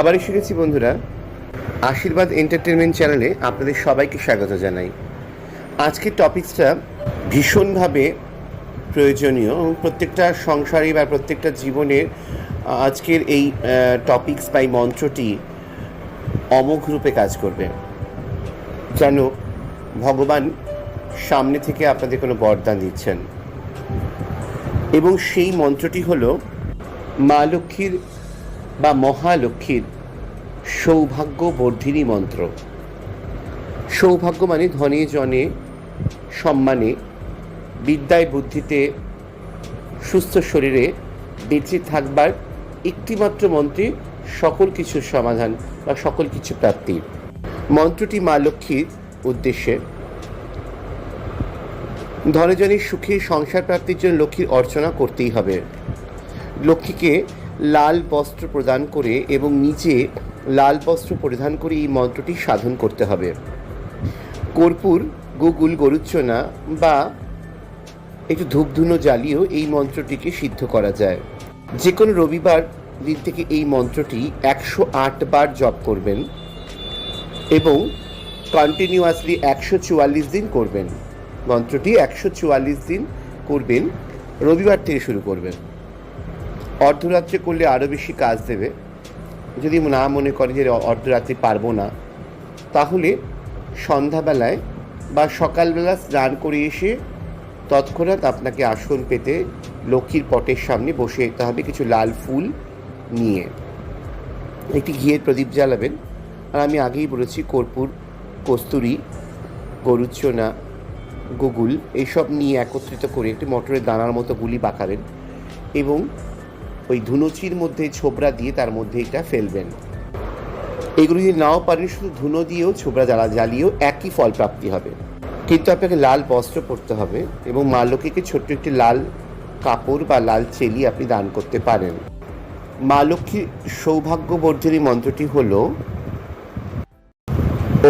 আবার এসে গেছি বন্ধুরা। আশীর্বাদ এন্টারটেনমেন্ট চ্যানেলে আপনাদের সবাইকে স্বাগত জানাই। আজকের টপিকসটা ভীষণভাবে প্রয়োজনীয় এবং প্রত্যেকটা সংসারী বা প্রত্যেকটা জীবনের আজকের এই টপিকস বা এই মন্ত্রটি অমোঘ রূপে কাজ করবে। যেন ভগবান সামনে থেকে আপনাদের কোনো বরদান দিচ্ছেন। এবং সেই মন্ত্রটি হলো, মা লক্ষ্মীর বা মহালক্ষ্মীর সৌভাগ্য বর্ধিনী মন্ত্র। সৌভাগ্য মানে ধনে, জনে, সম্মানে, বিদ্যায় বুদ্ধিতে, সুস্থ শরীরে বেঁচে থাকবার একটিমাত্র মন্ত্রে সকল কিছুর সমাধান বা সকল কিছু প্রাপ্তি। মন্ত্রটি মা লক্ষ্মীর উদ্দেশ্যে। ধনজনের সুখে সংসার প্রাপ্তির জন্য লক্ষ্মীর অর্চনা করতেই হবে। লক্ষ্মীকে লাল বস্ত্র প্রদান করে এবং নিচে লাল বস্ত্র পরিধান করে এই মন্ত্রটি সাধন করতে হবে। কর্পূর, গুগুল গরুচ্চনা বা একটু ধূপধুনো জ্বালিয়েও এই মন্ত্রটিকে সিদ্ধ করা যায়। যে কোনো রবিবার দিন থেকে এই মন্ত্রটি একশো আট বার জপ করবেন এবং কন্টিনিউয়াসলি একশো চুয়াল্লিশ দিন করবেন। মন্ত্রটি একশো চুয়াল্লিশ দিন করবেন, রবিবার থেকে শুরু করবেন। অর্ধরাত্রে করলে আরও বেশি কাজ দেবে। যদি না মনে করেন যে অর্ধরাত্রি পারব না, তাহলে সন্ধ্যাবেলায় বা সকালবেলা স্নান করে এসে তৎক্ষণাৎ আপনাকে আসন পেতে লক্ষ্মীর পটের সামনে বসে যেতে হবে কিছু লাল ফুল নিয়ে। একটি ঘিয়ের প্রদীপ জ্বালাবেন। আর আমি আগেই বলেছি, কর্পূর, কস্তুরি গরুচ্চনা গুগুল এইসব নিয়ে একত্রিত করে একটি মটরের দানার মতো গুলি বাঁকাবেন এবং ওই ধুনুচির মধ্যে ছোবরা দিয়ে তার মধ্যে এটা ফেলবেন। এগুলো যদি নাও পারেন, শুধু ধুনো দিয়েও ছোবরা জ্বালা জ্বালিয়েও একই ফল প্রাপ্তি হবে। কিন্তু আপনাকে লাল বস্ত্র পরতে হবে এবং মা লক্ষ্মীকে ছোট্ট একটি লাল কাপড় বা লাল চেলি আপনি দান করতে পারেন। মা লক্ষ্মীর সৌভাগ্যবর্ধনী মন্ত্রটি হল,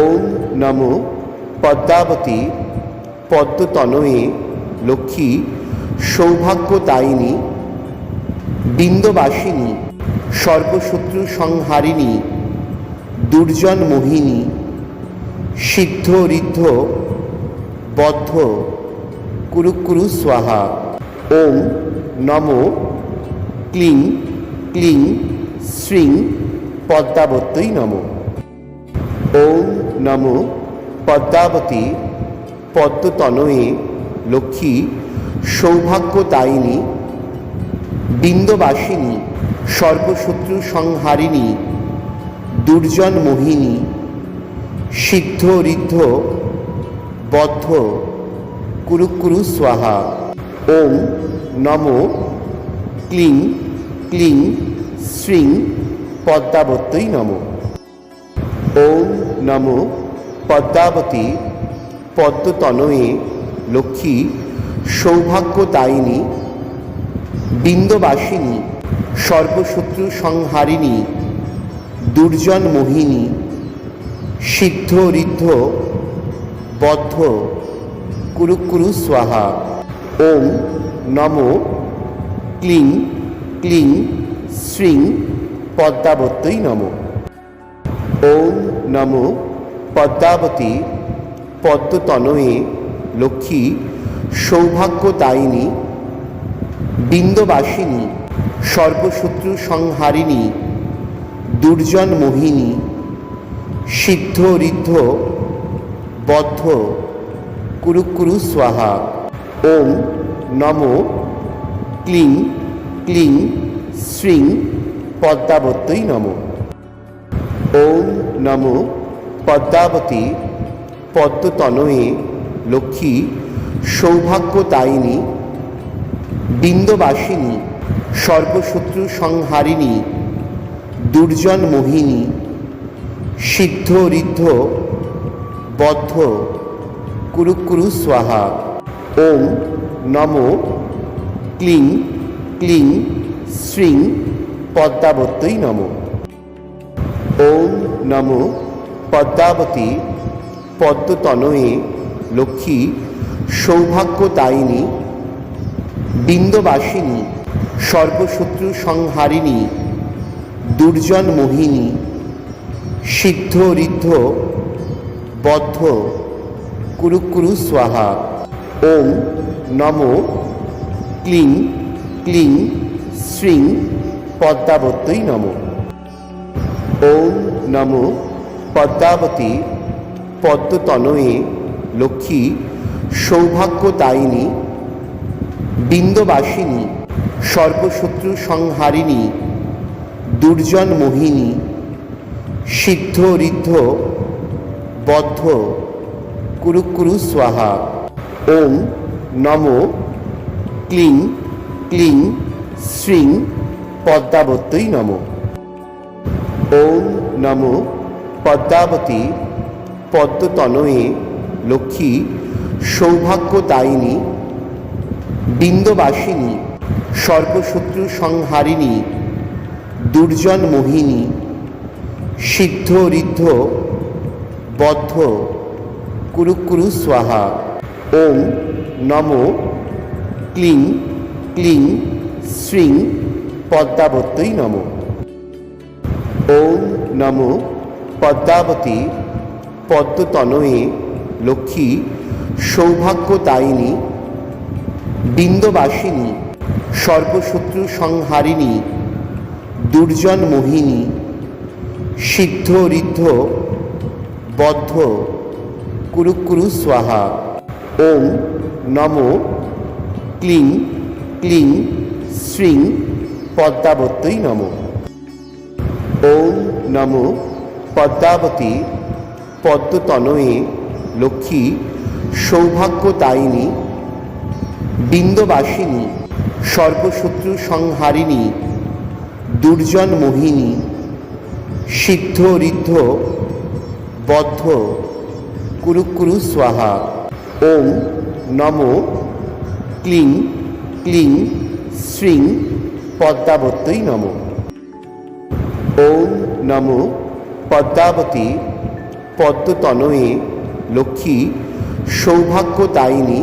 ওম নম পদ্মাবতী পদ্মতনয়ে লক্ষ্মী সৌভাগ্যদায়িনী বিন্দবাসিনী সর্বশত্রু সংহারিণী, দুর্জন মোহিনী, সিদ্ধ ঋদ্ধ, বদ্ধ, কুরুকুরু স্বাহা। ওম নম ক্লিং ক্লিং শ্রীং পদ্মাবত্যই নম। ওম নম পদ্মাবতী পদ্মতনয়ে লক্ষ্মী সৌভাগ্যদায়িনী বিন্দবাসিনী, সর্বশত্রু সংহারিণী, দুর্জন মোহিনী, সিদ্ধ ঋদ্ধ, বদ্ধ, কুরুকুরু স্বাহা। ওম নম ক্লিং ক্লিং শ্রীং পদ্মাবত্যই নম। ওম নম পদ্মাবতী পদ্মতনয়ে লক্ষ্মী সৌভাগ্যদায়িনী বিন্দবাসিনী, সর্বশত্রু সংহারিণী, দুর্জন মোহিনী, সিদ্ধ ঋদ্ধ, বদ্ধ, কুরুকুরু স্বাহা। ওম নম ক্লিং ক্লিং শ্রীং পদ্মাবত্যই নম। ওম নম পদ্মাবতী পদ্মতনয়ে লক্ষ্মী সৌভাগ্যদায়িনী বিন্দবাসিনী, সর্বশত্রু সংহারিণী, দুর্জন মোহিনী, সিদ্ধ ঋদ্ধ, বদ্ধ, কুরুকুরু স্বাহা। ওম নম ক্লিং ক্লিং শ্রীং পদ্মাবতী নম। ওম নম পদ্মাবতী পদ্মতনয়ে লক্ষ্মী সৌভাগ্যদায়িনী বিন্দবাসিনী, সর্বশত্রু সংহারিণী, দুর্জন মোহিনী, সিদ্ধ ঋদ্ধ, বদ্ধ, কুরুকুরু স্বাহা। ওম নম ক্লিং ক্লিং শ্রীং পদ্মাবত্যই নম। ওম নম পদ্মাবতী পদ্মতনয়ে লক্ষ্মী সৌভাগ্যদায়িনী বিন্দবাসিনী, সর্বশত্রু সংহারিণী, দুর্জন মোহিনী, সিদ্ধ ঋদ্ধ, বদ্ধ, কুরুকুরু স্বাহা। ওম নম ক্লিং ক্লিং শ্রীং পদ্মাবতী নম। ওম নম পদ্মাবতী পদ্মতনয়ে লক্ষ্মী সৌভাগ্যদায়িনী বিন্দবাসিনী, সর্বশত্রু সংহারিণী, দুর্জন মোহিনী, সিদ্ধ ঋদ্ধ, বদ্ধ, কুরুকুরু স্বাহা। ওম নম ক্লিং ক্লিং শ্রীং পদ্মাবত্যই নম। ওম নম পদ্মাবতী পদ্মতনয়ে লক্ষ্মী সৌভাগ্যদায়িনী বিন্দবাসিনী, সর্বশত্রু সংহারিণী, দুর্জন মোহিনী, সিদ্ধ ঋদ্ধ, বদ্ধ, কুরুকুরু স্বাহা। ওম নম ক্লিং ক্লিং শ্রীং পদ্মাবতী নম। ওম নম পদ্মাবতী পদ্মতনয়ে লক্ষ্মী সৌভাগ্যদায়িনী বিন্দবাসিনী, সর্বশত্রু সংহারিণী, দুর্জন মোহিনী, সিদ্ধ ঋদ্ধ, বদ্ধ, কুরুকুরু স্বাহা। ওম নম ক্লিং ক্লিং শ্রীং পদ্মাবতী নম। ওম নম পদ্মাবতী পদ্মতনয়ে লক্ষ্মী সৌভাগ্যদায়িনী বিন্দবাসিনী, সর্বশত্রু সংহারিণী, দুর্জন মোহিনী, সিদ্ধ ঋদ্ধ, বদ্ধ, কুরুকুরু স্বাহা। ওম নম ক্লিং ক্লিং শ্রীং পদ্মাবতী নম। ওম নম পদ্মাবতী পদ্মতনয়ে লক্ষ্মী সৌভাগ্যদায়িনী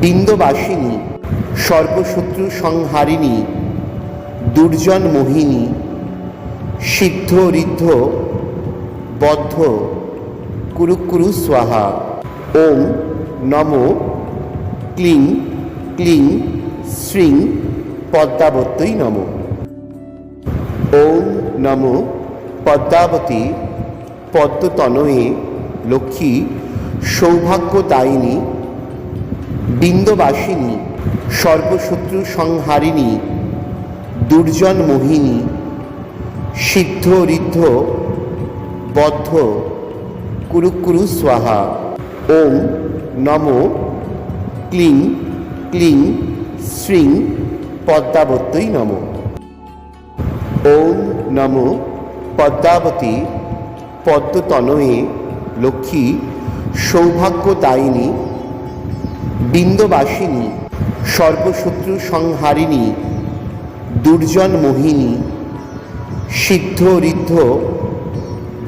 বিন্দবাসিনী, সর্বশত্রু সংহারিণী, দুর্জন মোহিনী, সিদ্ধ ঋদ্ধ, বদ্ধ, কুরুকুরু স্বাহা। ওম নম ক্লিং ক্লিং শ্রীং পদ্মাবত্যই নম। ওম নম পদ্মাবতী পদ্মতনয়ে লক্ষ্মী সৌভাগ্যদায়িনী বিন্দবাসিনী, সর্বশত্রু সংহারিণী, দুর্জন মোহিনী, সিদ্ধ ঋদ্ধ, বদ্ধ, কুরুকুরু স্বাহা। ওম নম ক্লিং ক্লিং শ্রীং পদ্মাবতী নম। ওম নম পদ্মাবতী পদ্মতনয়ে লক্ষ্মী সৌভাগ্যদায়িনী বিন্দবাসিনী সর্বশত্রু সংহারিণী, দুর্জন মোহিনী, সিদ্ধ ঋদ্ধ,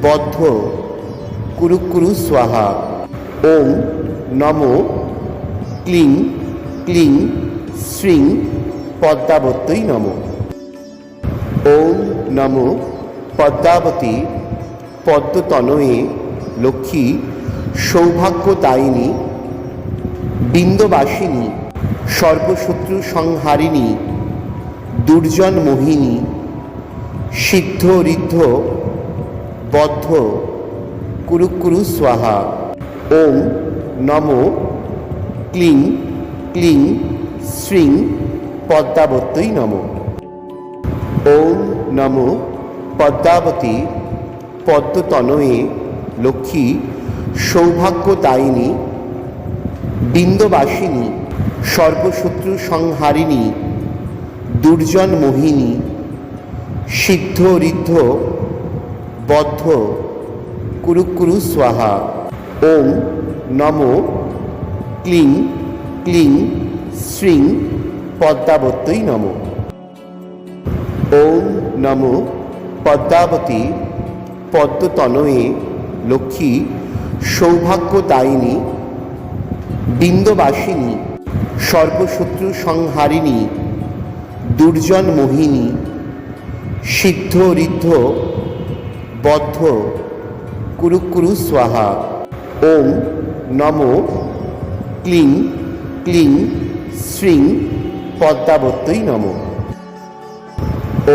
বদ্ধ, কুরুকুরু স্বাহা। ওম নম ক্লিং ক্লিং শ্রীং পদ্মাবত্যই নম। ওম নম পদ্মাবতী পদ্মতনয়ে লক্ষ্মী সৌভাগ্যদায়িনী বিন্দবাসিনী, সর্বশত্রু সংহারিণী, দুর্জন মোহিনী, সিদ্ধ ঋদ্ধ, বদ্ধ, কুরুকুরু স্বাহা। ওম নম ক্লিং ক্লিং শ্রীং পদ্মাবতী নম। ওম নম পদ্মাবতী পদ্মতনয়ে লক্ষ্মী সৌভাগ্যদায়িনী বিন্দবাসিনী, সর্বশত্রু সংহারিণী, দুর্জন মোহিনী, সিদ্ধ ঋদ্ধ, বদ্ধ, কুরুকুরু স্বাহা। ওম নম ক্লিং ক্লিং শ্রীং পদ্মাবতী নম। ওম নম পদ্মাবতী পদ্মতনয়ে লক্ষ্মী সৌভাগ্যদায়িনী বিন্দবাসিনী, সর্বশত্রু সংহারিণী, দুর্জন মোহিনী, সিদ্ধ ঋদ্ধ, বদ্ধ কুরু কুরু স্বাহা। ওম নম ক্লিং ক্লিং শ্রীং পদ্মাবত্যই নম।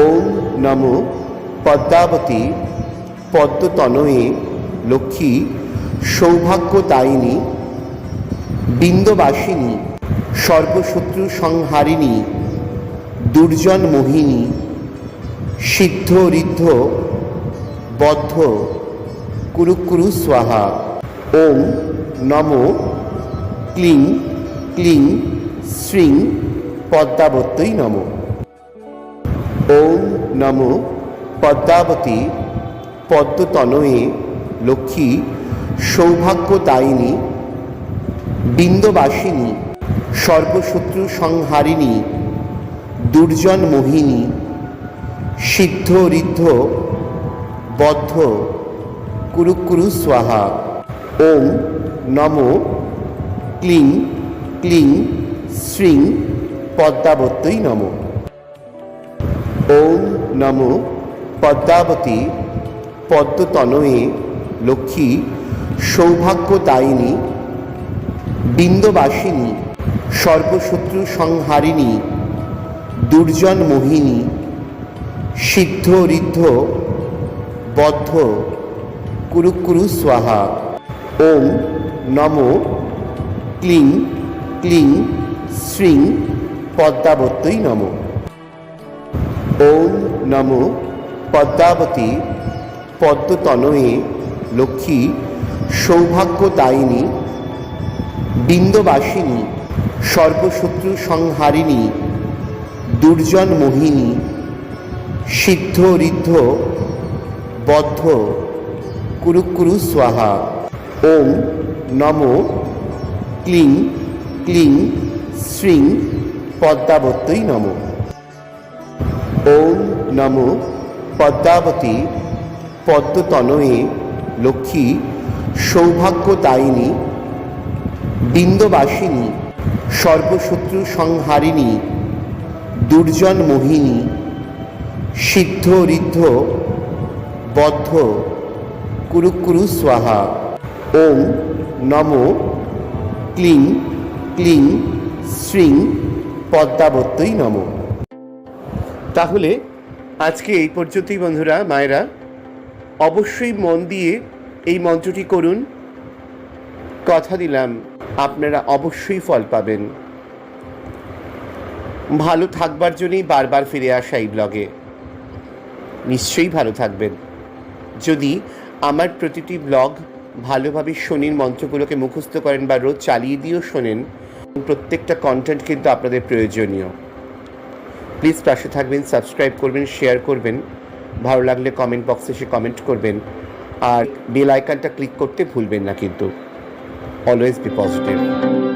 ওম নম পদ্মাবতী পদ্মতনয়ে লক্ষ্মী সৌভাগ্যদায়িনী বিন্দবাসিনী সর্বশত্রু সংহারিণী, দুর্জন মোহিনী, সিদ্ধ ঋদ্ধ, বদ্ধ কুরু কুরু স্বাহা। ওম নম ক্লিং ক্লিং শ্রীং পদ্মাবত্যই নম। ওম নম পদ্মাবতী পদ্মতনয়ে লক্ষ্মী সৌভাগ্যদায়িনী বিন্দবাসিনী, সর্বশত্রু সংহারিণী, দুর্জন মোহিনী, সিদ্ধ ঋদ্ধ, বদ্ধ কুরু কুরু স্বাহা। ওম নম ক্লিং ক্লিং শ্রীং পদ্মাবত্যই নম। ওম নম পদ্মাবতী পদ্মতনয়ে লক্ষ্মী সৌভাগ্যদায়িনী বিন্দবাসিনী, সর্বশত্রু সংহারিণী, দুর্জন মোহিনী, সিদ্ধ ঋদ্ধ, বদ্ধ কুরু কুরু স্বাহা। ওম নম ক্লিং ক্লিং শ্রীং পদ্মাবত্যই নম। ওম নম পদ্মাবতী পদ্মতনয়ে লক্ষ্মী সৌভাগ্যদায়িনী বিন্দবাসিনী সর্বশত্রু সংহারিণী, দুর্জন মোহিনী, সিদ্ধ ঋদ্ধ, বদ্ধ কুরু কুরু স্বাহা। ওম নম ক্লিং ক্লিং শ্রীং পদ্মাবত্যই নম। ওম নম পদ্মাবতী পদ্মতনয়ে লক্ষ্মী সৌভাগ্যদায়িনী বিন্দবাসিনী সর্বশত্রু সংহারিণী, দুর্জন মোহিনী, সিদ্ধ ঋদ্ধ, বদ্ধ কুরু কুরু স্বাহা। ওম নম ক্লিং ক্লিং শ্রীং পদ্মাবত্যই নম। তাহলে আজকে এই পর্যন্তই বন্ধুরা, মায়েরা। অবশ্যই মন দিয়ে এই মন্ত্রটি করুন। কথা দিলাম। আপনারা অবশ্যই ফল পাবেন। ভালো থাকবার জন্যই বারবার ফিরে আসা এই ব্লগে নিশ্চয়ই ভালো থাকবেন। যদি আমার প্রতিটি ব্লগ ভালোভাবে শনির মন্ত্রগুলোকে মুখস্থ করেন বা রোজ চালিয়ে দিয়েও শোনেন, প্রত্যেকটা কন্টেন্ট কিন্তু আপনাদের প্রয়োজনীয়। প্লিজ পাশে থাকবেন সাবস্ক্রাইব করবেন শেয়ার করবেন। ভালো লাগলে কমেন্ট বক্সে এসে কমেন্ট করবেন। আর বেল আইকনটা ক্লিক করতে ভুলবেন না কিন্তু। Always be positive.